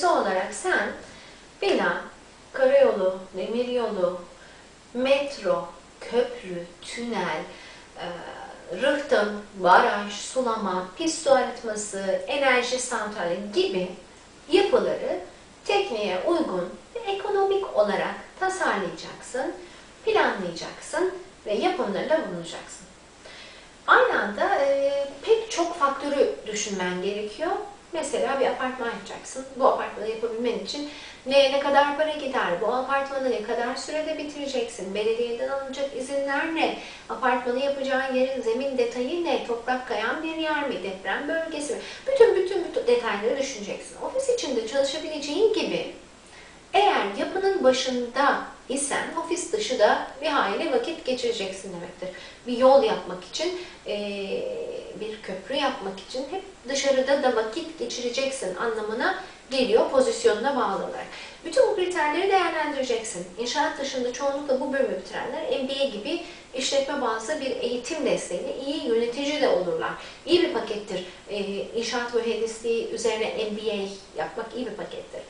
mühendisi olarak sen bina, karayolu, demiryolu, metro, köprü, tünel, e, rıhtım, baraj, sulama, pist su arıtması, enerji santrali gibi yapıları tekniğe uygun ve ekonomik olarak tasarlayacaksın, planlayacaksın ve yapımlarında bulunacaksın. Aynı anda e, pek çok faktörü düşünmen gerekiyor. Mesela bir apartman yapacaksın. Bu apartmanı yapabilmen için neye ne kadar para gider? Bu apartmanı ne kadar sürede bitireceksin? Belediyeden alınacak izinler ne? Apartmanı yapacağın yerin zemin detayı ne? Toprak kayan bir yer mi? Deprem bölgesi mi? Bütün bütün bütün detayları düşüneceksin. Ofis içinde çalışabileceğin gibi eğer yapının başında isen ofis dışı da bir hayli vakit geçireceksin demektir. Bir yol yapmak için, bir köprü yapmak için hep dışarıda da vakit geçireceksin anlamına geliyor pozisyonuna bağlı olarak. Bütün bu kriterleri değerlendireceksin. İnşaat dışında çoğunlukla bu bölümü bitirenler MBA gibi işletme bazlı bir eğitim desteğiyle iyi yönetici de olurlar. İyi bir pakettir. İnşaat mühendisliği üzerine MBA yapmak iyi bir pakettir.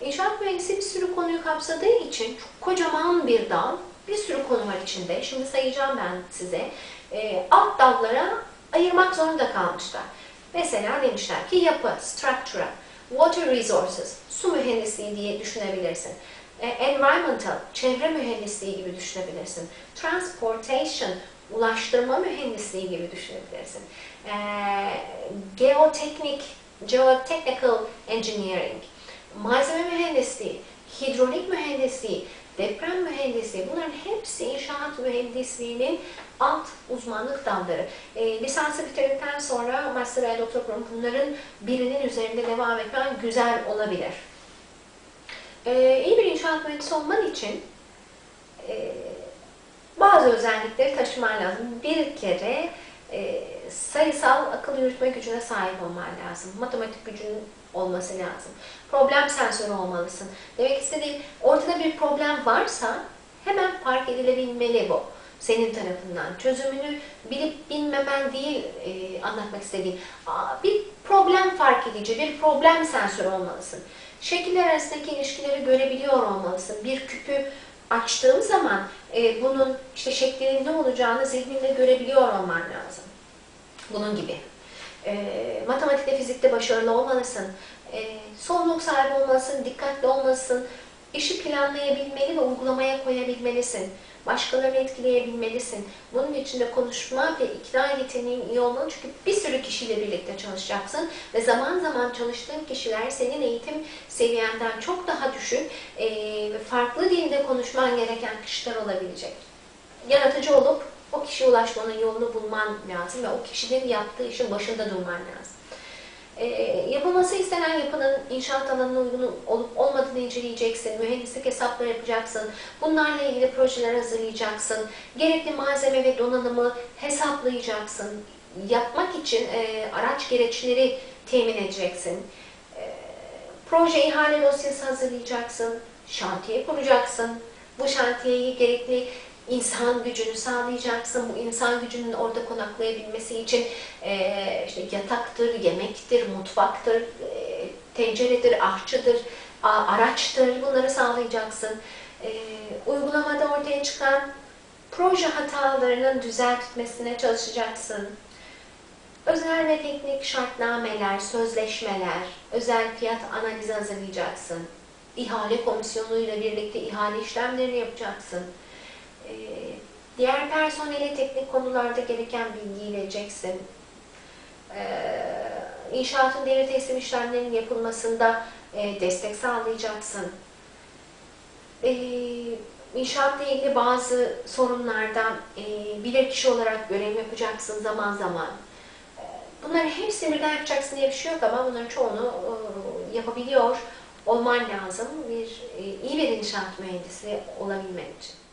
İnşaat mühendisi bir sürü konuyu kapsadığı için çok kocaman bir dal, bir sürü konu var içinde. Şimdi sayacağım ben size. E, alt dallara ayırmak zorunda kalmışlar. Mesela demişler ki yapı, structure, water resources, su mühendisliği diye düşünebilirsin. E, environmental, çevre mühendisliği gibi düşünebilirsin. Transportation, ulaştırma mühendisliği gibi düşünebilirsin. E, geoteknik, geotechnical engineering, malzeme mühendisliği, hidrolik mühendisliği, deprem mühendisliği bunların hepsi inşaat mühendisliğinin alt uzmanlık dalları. E, lisansı bitirdikten sonra master veya doktor programı bunların birinin üzerinde devam etmen güzel olabilir. E, iyi bir inşaat mühendisi olman için e, bazı özellikleri taşıman lazım. Bir kere e, sayısal akıl yürütme gücüne sahip olman lazım. Matematik gücünün olması lazım. Problem sensörü olmalısın. Demek istediğim ortada bir problem varsa hemen fark edilebilmeli bu senin tarafından. Çözümünü bilip bilmemen değil e, anlatmak istediğim. Aa, bir problem fark edici, bir problem sensörü olmalısın. Şekiller arasındaki ilişkileri görebiliyor olmalısın. Bir küpü açtığım zaman e, bunun işte şeklinin ne olacağını zihninde görebiliyor olman lazım. Bunun gibi. E, matematikte, fizikte başarılı olmalısın. E, sorumluluk sahibi olmalısın, dikkatli olmalısın. İşi planlayabilmeli ve uygulamaya koyabilmelisin. Başkalarını etkileyebilmelisin. Bunun için de konuşma ve ikna yeteneğin iyi olmalı. Çünkü bir sürü kişiyle birlikte çalışacaksın. Ve zaman zaman çalıştığın kişiler senin eğitim seviyenden çok daha düşük ve farklı dilde konuşman gereken kişiler olabilecek. Yaratıcı olup o kişiye ulaşmanın yolunu bulman lazım ve o kişinin yaptığı işin başında durman lazım. E, yapılması istenen yapının inşaat alanına uygun olup olmadığını inceleyeceksin, mühendislik hesapları yapacaksın, bunlarla ilgili projeler hazırlayacaksın, gerekli malzeme ve donanımı hesaplayacaksın, yapmak için e, araç gereçleri temin edeceksin, e, proje ihale dosyası hazırlayacaksın, şantiye kuracaksın, bu şantiyeyi gerekli insan gücünü sağlayacaksın. Bu insan gücünün orada konaklayabilmesi için e, işte yataktır, yemektir, mutfaktır, e, tenceredir, ahçıdır, a, araçtır. Bunları sağlayacaksın. E, uygulamada ortaya çıkan proje hatalarının düzeltmesine çalışacaksın. Özel ve teknik şartnameler, sözleşmeler, özel fiyat analizi hazırlayacaksın. İhale komisyonuyla birlikte ihale işlemlerini yapacaksın. Ee, diğer personele teknik konularda gereken bilgiyi vereceksin. Ee, inşaatın devir teslim işlemlerinin yapılmasında e, destek sağlayacaksın. Ee, inşaatla ilgili bazı sorunlardan e, bilirkişi olarak görev yapacaksın zaman zaman. Bunların hepsini birden yapacaksın diye bir şey yok ama bunların çoğunu e, yapabiliyor olman lazım bir iyi bir inşaat mühendisi olabilmen için.